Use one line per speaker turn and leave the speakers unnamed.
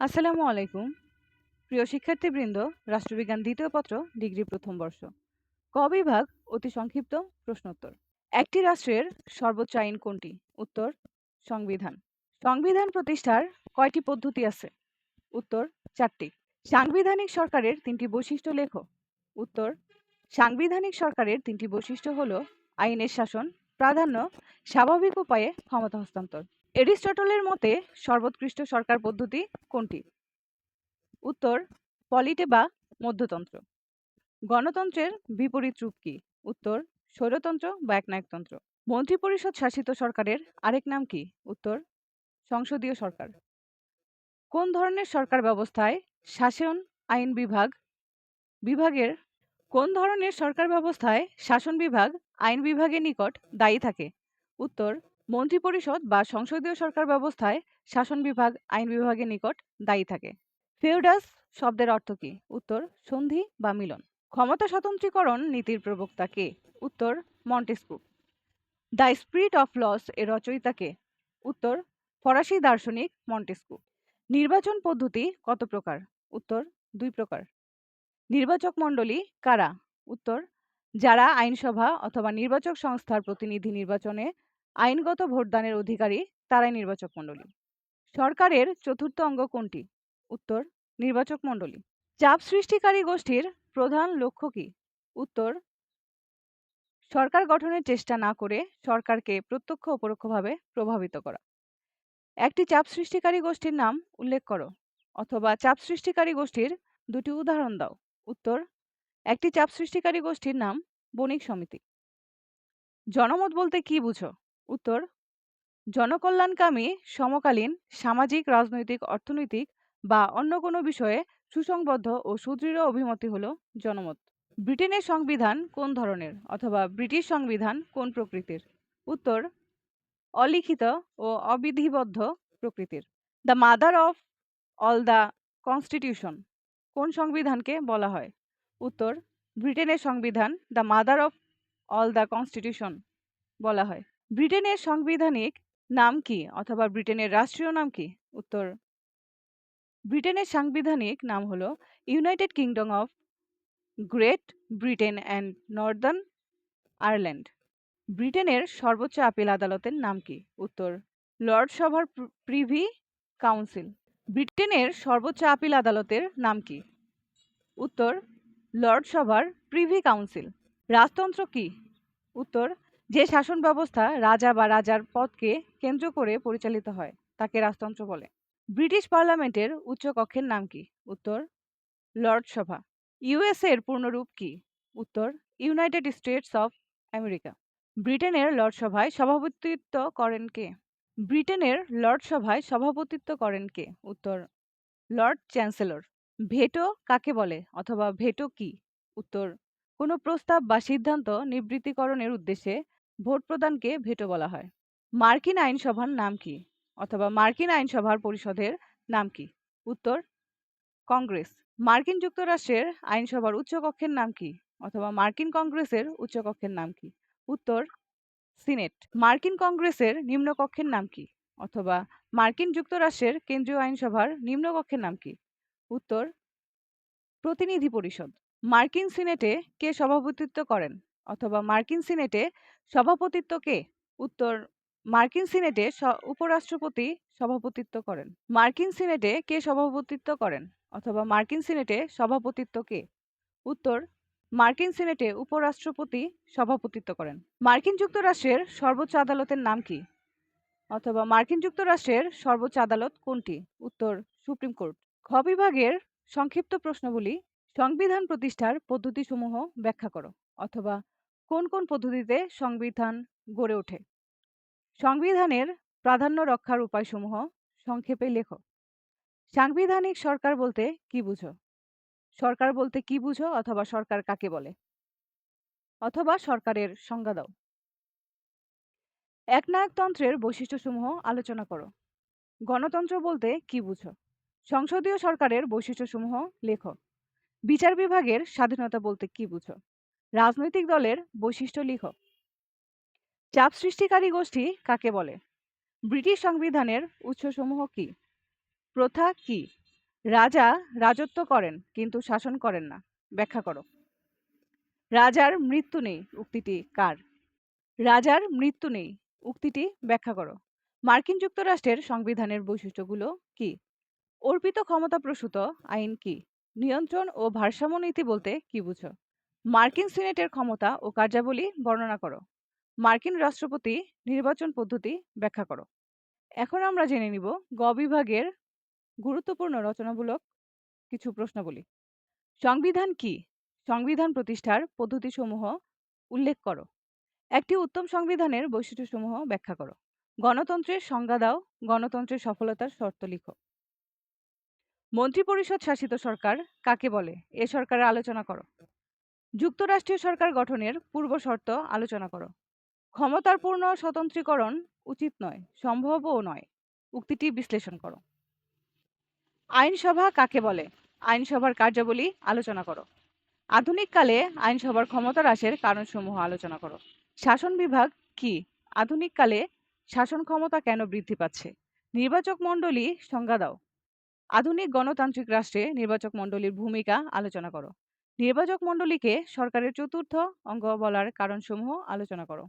আসসালামু আলাইকুম। প্রিয় শিক্ষার্থীবৃন্দ, রাষ্ট্রবিজ্ঞান দ্বিতীয় পত্র, ডিগ্রি প্রথম বর্ষ। ক বিভাগ, অতি সংক্ষিপ্ত প্রশ্নোত্তর। একটি রাষ্ট্রের সর্বোচ্চ আইন কোনটি? উত্তর, সংবিধান। সংবিধান প্রতিষ্ঠার কয়টি পদ্ধতি আছে? উত্তর, চারটি। সাংবিধানিক সরকারের তিনটি বৈশিষ্ট্য লেখো। উত্তর, সাংবিধানিক সরকারের তিনটি বৈশিষ্ট্য হল আইনের শাসন, প্রাধান্য, স্বাভাবিক উপায়ে ক্ষমতা হস্তান্তর। এরিস্টটলের মতে সর্বোৎকৃষ্ট সরকার পদ্ধতি কোনটি? উত্তর, পলিটে বা মধ্যতন্ত্র। গণতন্ত্রের বিপরীত রূপ কি? উত্তর, স্বৈরতন্ত্র বা একনায়কতন্ত্র। মন্ত্রিপরিষদ শাসিত সরকারের আরেক নাম কি? উত্তর, সংসদীয় সরকার। কোন ধরনের সরকার ব্যবস্থায় শাসন আইন বিভাগ বিভাগের কোন ধরনের সরকার ব্যবস্থায় শাসন বিভাগ আইন বিভাগের নিকট দায়ী থাকে? উত্তর মন্ত্রিপরিষদ বা সংসদীয় সরকার ব্যবস্থায় শাসন বিভাগ, আইন বিভাগের নিকট দায়ী থাকে। ফেউডাস শব্দের অর্থ কি? উত্তর, সন্ধি বা মিলন। ক্ষমতা স্বতন্ত্রীকরণ নীতির প্রবক্তা কে? উত্তর Montesquieu the spirit of laws এর রচয়িতা কে? উত্তর, ফরাসি দার্শনিক মন্টেস্কু নির্বাচন পদ্ধতি কত প্রকার? উত্তর, দুই প্রকার। নির্বাচক মণ্ডলী কারা? উত্তর, যারা আইনসভা অথবা নির্বাচক সংস্থার প্রতিনিধি নির্বাচনে আইনগত ভোটদানের অধিকারী তারাই নির্বাচক মণ্ডলী। সরকারের চতুর্থ অঙ্গ কোনটি? উত্তর, নির্বাচক মণ্ডলী। চাপ সৃষ্টিকারী গোষ্ঠীর প্রধান লক্ষ্য কি? উত্তর, সরকার গঠনের চেষ্টা না করে সরকারকে প্রত্যক্ষ ও পরোক্ষভাবে প্রভাবিত করা। একটি চাপ সৃষ্টিকারী গোষ্ঠীর নাম উল্লেখ করো, অথবা চাপ সৃষ্টিকারী গোষ্ঠীর দুটি উদাহরণ দাও। উত্তর, একটি চাপ সৃষ্টিকারী গোষ্ঠীর নাম বণিক সমিতি। জনমত বলতে কি বুঝো? উত্তর, জনকল্যাণকামী, সমকালীন, সামাজিক, রাজনৈতিক, অর্থনৈতিক বা অন্য কোনো বিষয়ে সুসংবদ্ধ ও সুদৃঢ় অভিমতই হলো জনমত। ব্রিটেনের সংবিধান কোন ধরনের? অথবা ব্রিটিশ সংবিধান কোন প্রকৃতির? উত্তর, অলিখিত ও অবিধিবদ্ধ প্রকৃতির। The mother of all the constitution কোন সংবিধানকে বলা হয়? উত্তর, ব্রিটেনের সংবিধান the mother of all the constitution বলা হয়। ব্রিটেনের সাংবিধানিক নাম কি অথবা ব্রিটেনের রাষ্ট্রীয় নাম কি? উত্তর। ব্রিটেনের সাংবিধানিক নাম হলো United Kingdom of Great Britain and Northern Ireland. ব্রিটেনের সর্বোচ্চ আপিল আদালতের নাম কি? উত্তর। লর্ড সভার প্রিভি কাউন্সিল। ব্রিটেনের সর্বোচ্চ আপিল আদালতের নাম কি? উত্তর। লর্ড সভার প্রিভি কাউন্সিল। রাজতন্ত্র কি? উত্তর। যে শাসন ব্যবস্থা রাজা বা রাজার পদকে কেন্দ্র করে পরিচালিত হয়, তাকে রাজতন্ত্র বলে। ব্রিটিশ পার্লামেন্টের উচ্চ কক্ষের নাম কি? উত্তর, লর্ড সভা। ইউএসএ এর পূর্ণরূপ কি? উত্তর, ইউনাইটেড স্টেটস অফ আমেরিকা। ব্রিটেনের লর্ড সভায় সভাপতিত্ব করেন কে? ব্রিটেনের লর্ড সভায় সভাপতিত্ব করেন কে? উত্তর, লর্ড চ্যান্সেলর। ভেটো কাকে বলে অথবা ভেটো কি? উত্তর, কোনো প্রস্তাব বা সিদ্ধান্ত নিবৃত্তিকরণের উদ্দেশ্যে ভোট প্রদানকে ভেটো বলা হয়। মার্কিন আইনসভার নাম কি? অথবা মার্কিন আইনসভার পরিষদের নাম কি? উত্তর, কংগ্রেস। মার্কিন যুক্তরাষ্ট্রের আইনসভার উচ্চকক্ষের নাম কি? অথবা মার্কিন কংগ্রেসের উচ্চকক্ষের নাম কি? উত্তর, সিনেট। মার্কিন কংগ্রেসের নিম্নকক্ষের নাম কি? অথবা মার্কিন যুক্তরাষ্ট্রের কেন্দ্রীয় আইনসভার নিম্নকক্ষের নাম কি? উত্তর, প্রতিনিধি পরিষদ। মার্কিন সিনেটে কে সভাপতিত্ব করেন? অথবা মার্কিন সিনেটে সভাপতিত্ব কে? উত্তর, মার্কিন সিনেটে উপরাষ্ট্রপতি সভাপতিত্ব করেন। মার্কিন সিনেটে কে সভাপতিত্ব করেন? অথবা মার্কিন সিনেটে সভাপতিত্ব কে? উত্তর, মার্কিন সিনেটে উপরাষ্ট্রপতি সভাপতিত্ব করেন। মার্কিন যুক্তরাষ্ট্রের সর্বোচ্চ আদালতের নাম কি? অথবা মার্কিন যুক্তরাষ্ট্রের সর্বোচ্চ আদালত কোনটি? উত্তর, সুপ্রিম কোর্ট। খ বিভাগের সংক্ষিপ্ত প্রশ্নগুলি সংবিধান প্রতিষ্ঠার পদ্ধতিসমূহ ব্যাখ্যা করো। অথবা কোন কোন পদ্ধতিতে সংবিধান গড়ে ওঠে? সংবিধানের প্রাধান্য রক্ষার উপায়সমূহ সংক্ষেপে লেখো। সাংবিধানিক সরকার বলতে কি বুঝো? সরকার বলতে কি বুঝো অথবা সরকার কাকে বলে? অথবা সরকারের সংজ্ঞা দাও। একনায়কতন্ত্রের বৈশিষ্ট্যসমূহ আলোচনা করো। গণতন্ত্র বলতে কি বুঝো? সংসদীয় সরকারের বৈশিষ্ট্যসমূহ লেখো। বিচার বিভাগের স্বাধীনতা বলতে কি বুঝো? রাজনৈতিক দলের বৈশিষ্ট্য লিখো চাপ সৃষ্টিকারী গোষ্ঠী কাকে বলে? ব্রিটিশ সংবিধানের উৎসসমূহ কি? প্রথা কি? রাজা রাজত্ব করেন, কিন্তু শাসন করেন না। ব্যাখ্যা করো। রাজার মৃত্যু নেই, উক্তিটি কার? রাজার মৃত্যু নেই, উক্তিটি ব্যাখ্যা করো। মার্কিন যুক্তরাষ্ট্রের সংবিধানের বৈশিষ্ট্যগুলো কি? অর্পিত ক্ষমতা প্রসূত আইন কি? নিয়ন্ত্রণ ও ভারসাম্য নীতি বলতে কি বুঝো? মার্কিন সিনেটের ক্ষমতা ও কার্যাবলী বর্ণনা করো। মার্কিন রাষ্ট্রপতি নির্বাচন পদ্ধতি ব্যাখ্যা করো। এখন আমরা জেনে নিব গ বিভাগের গুরুত্বপূর্ণ রচনামূলক কিছু প্রশ্নাবলী। সংবিধান কি? সংবিধান প্রতিষ্ঠার পদ্ধতিসমূহ উল্লেখ করো। একটি উত্তম সংবিধানের বৈশিষ্ট্যসমূহ ব্যাখ্যা করো। গণতন্ত্রের সংজ্ঞা দাও, গণতন্ত্রের সফলতার শর্ত লিখো। মন্ত্রিপরিষদ শাসিত সরকার কাকে বলে? এ সরকারের আলোচনা করো। যুক্তরাষ্ট্রীয় সরকার গঠনের পূর্ব শর্ত আলোচনা করো। ক্ষমতার পূর্ণ স্বতন্ত্রীকরণ উচিত নয়, সম্ভবও নয়। উক্তিটি বিশ্লেষণ করো। আইনসভা কাকে বলে? আইনসভার কার্যাবলী আলোচনা করো। আধুনিক কালে আইনসভার ক্ষমতা হ্রাসের কারণসমূহ আলোচনা করো। শাসন বিভাগ কি? আধুনিক কালে শাসন ক্ষমতা কেন বৃদ্ধি পাচ্ছে? নির্বাচক মণ্ডলী সংজ্ঞা দাও। আধুনিক গণতান্ত্রিক রাষ্ট্রে নির্বাচক মণ্ডলীর ভূমিকা আলোচনা করো। নির্বাচক মণ্ডলীকে সরকারের চতুর্থ অঙ্গ বলার কারণসমূহ আলোচনা করো।